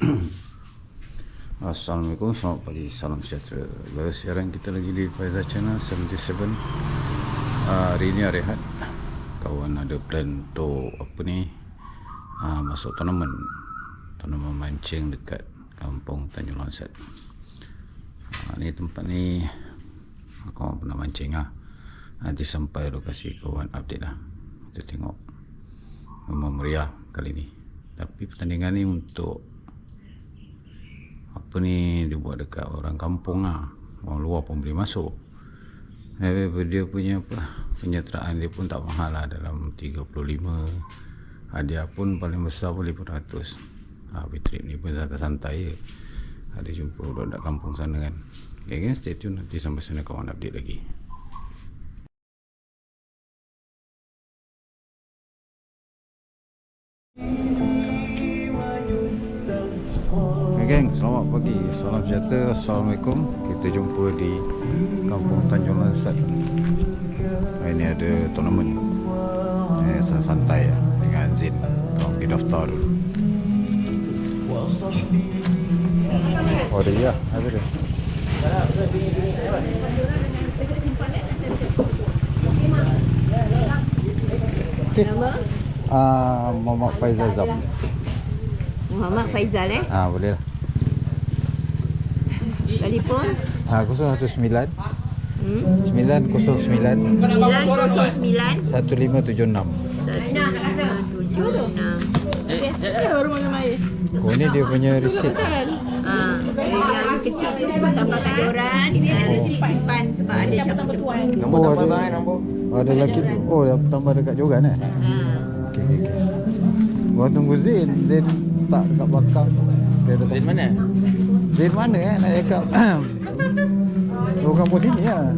Assalamualaikum, selamat pagi, salam sejahtera. Baru siaran kita lagi di Faizal Channel 77 uh, Hari ni hari Ahad. Kawan ada plan untuk apa ni? Uh, Masuk tournament. Tournament mancing dekat kampung Tanjung Lansat uh, Ni tempat ni Kawan pernah mancing lah. Nanti sampai lokasi kawan update lah. Kita tengok. Memang meriah kali ni. Tapi pertandingan ni untuk apa ni dia buat dekat orang kampung lah. Orang luar pun boleh masuk. Eh, dia punya apa penyertaan dia pun tak mahal lah dalam 35 hadiah pun paling besar pun 500 ha, trip ni pun santai-santai je. Ada jumpa budak-budak kampung sana kan. Ok kan stay tune. Nanti sampai sana kawan update lagi. Okay, geng, selamat pagi. Salam sejahtera. Assalamualaikum. Kita jumpa di Kampung Tanjung Lansat. Hari ni ada tournament. Eh, santai ya dengan Zin. Kau pergi daftar dulu. Oh, ada ya. Ada dia. Okay. Nama Ah, Muhammad Faizal Zam. Muhammad Faizal eh. Ah, boleh lah. Telefon Ah, 019 hmm? 909 909 1576. 1576. Oh ni dia punya receipt. Ah, yang lagi kecil tu tambah kat joran, ah, receipt simpan sebab ada siapa ketuan. Nombor oh, tambah ada, nombor. Ada lagi oh dah tambah dekat joran eh. Ah. Okey okey okey. Gua tunggu Zain, Zain tak dekat belakang. Dia ada Zain mana? Dari mana eh nak cakap? Orang pun sini lah.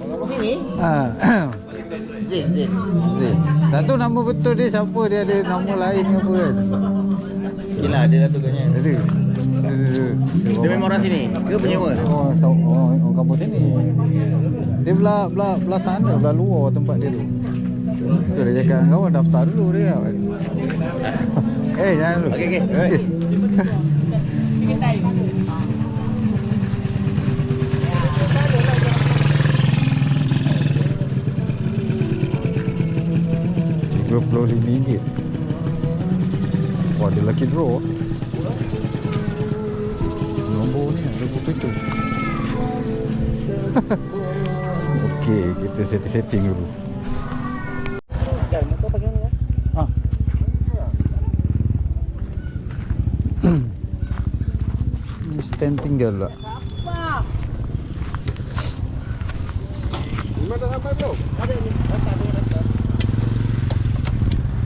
Orang pun sini? Ah. Zain, Zain. Tak tahu nama betul dia siapa, dia ada nama lain ke apa kan? Gila dia lah tu katanya. Ada. Dia memang orang sini ke penyewa? Oh, oh so, oh, oh orang kampung sini. Dia belah, belah, belah sana, belah luar tempat dia tu. Tu dia cakap dengan kawan, daftar dulu dia kan. Eh, jangan dulu. Okey, okey. Okay. okay. okay. RM25. Wah, ada lucky draw. Nombor ni ada buku tu. Okey, kita setting-setting dulu. Ah. stand tinggal lah. Apa? Lima dah sampai bro. Ada ni. Tak ada.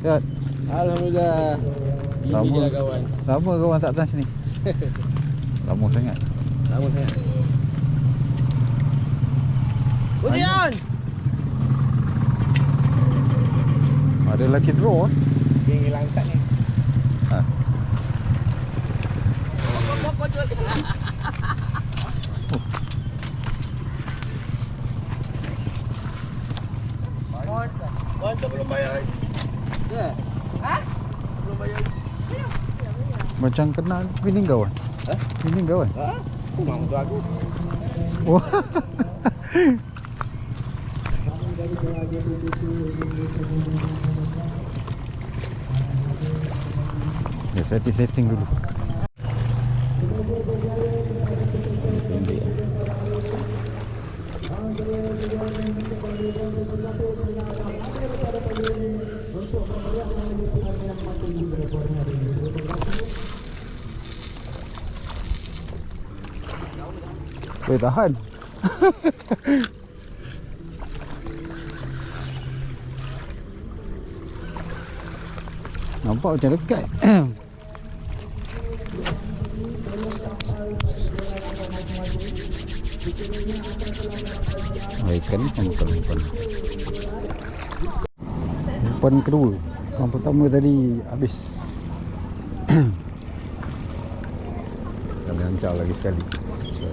Lihat. Alhamdulillah. Lama. Ini je lah kawan. Lama kawan tak datang sini. Lama sangat. Lama sangat. Ujian! Ada lucky draw. Dia hilang start ni. Ha. Mantap belum bayar. Ha? Belum bayar. Macam kenal bini kawan. Ha? Bini kawan. Ha? Aku mau tu aku. Wah. Ya, setting-setting dulu. Boleh tahan. Nampak macam dekat. Oh, ikan ni umpan umpan. Umpan kedua. Umpan pertama tadi habis. Kali hancur lagi sekali. So,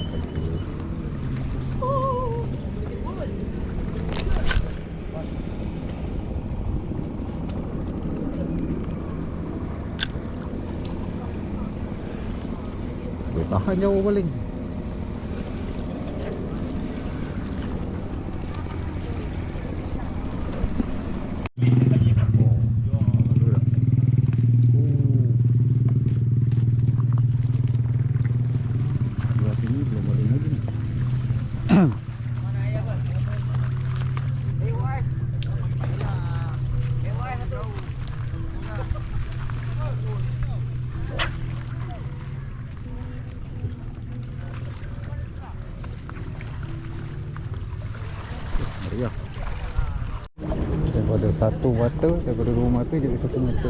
kali kedua. Boleh tahan jauh paling. Sebelah sini belum ada lagi ni. Meriah. Daripada satu mata, daripada dua mata jadi satu mata.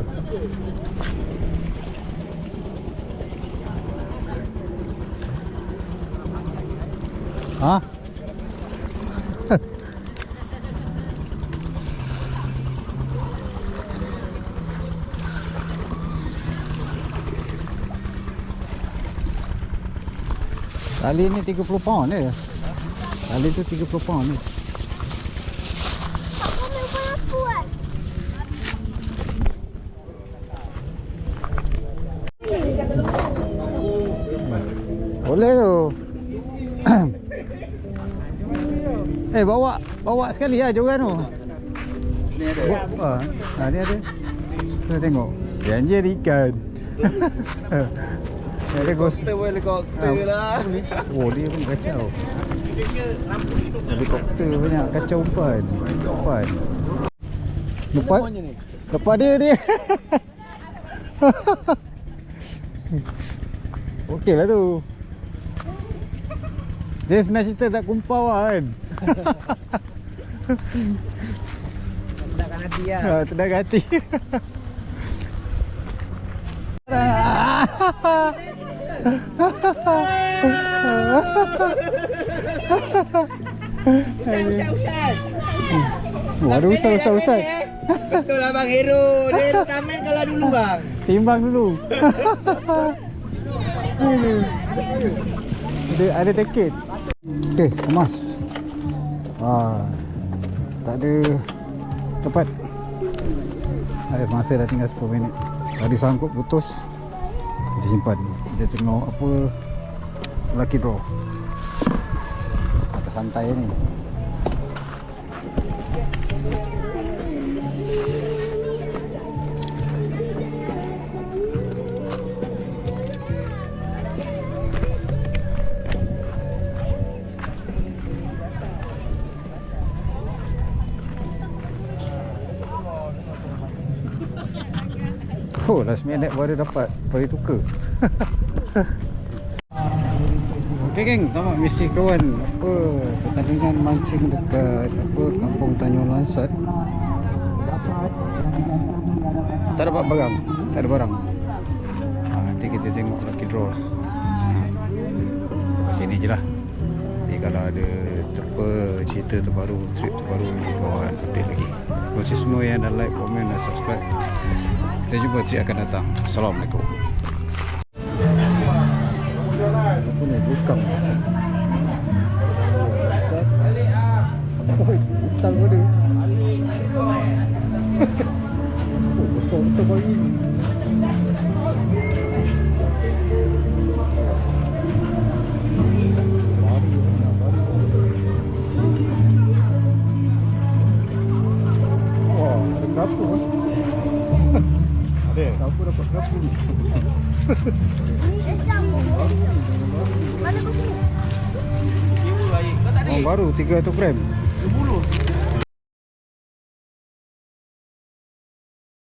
Ha? Tali ni 30 pound je. Tali tu 30 pound ni. Boleh tu. eh bawa bawa sekali lah joran tu. Ni ada. Ha, ha ni ada. Kita tengok. Janji ada ikan. Ada. Helikopter pun helikopter lah. Oh dia pun kacau. Helikopter banyak kacau umpan. Umpan. Lepas lepas dia dia. Okey lah tu. Dia senang cerita tak kumpau lah kan. Sedapkan hati lah. Ha, tenang hati. Usai, usai, usai. Oh, ada usah usah usah. Betul lah Bang Hero. Dia rekaman kalau dulu bang. Timbang dulu. ada ada tiket. Okey, kemas. Ah. Tak ada dapat. Ada masa dah tinggal 10 minit. Tadi sangkut putus. Kita simpan. Kita tengok apa lucky draw. Atas santai ni. Last minute baru dapat Baru tukar. Okey geng, tamat misi kawan. Apa pertandingan mancing dekat Apa kampung Tanjung Lansat? Tak dapat barang. Tak ada barang. Ha, Nanti kita tengok lucky draw lah. Ha. Sini je lah. Nanti kalau ada terpa cerita terbaru Trip terbaru kawan update lagi. Terima kasih semua yang dah like, komen dan subscribe kita jumpa trip akan datang. Assalamualaikum. Oh. Baru ni, ada? Ada? Kerapu dapat kerapu ni. Kira lagi. Kau tak Oh, baru 300 gram. 10.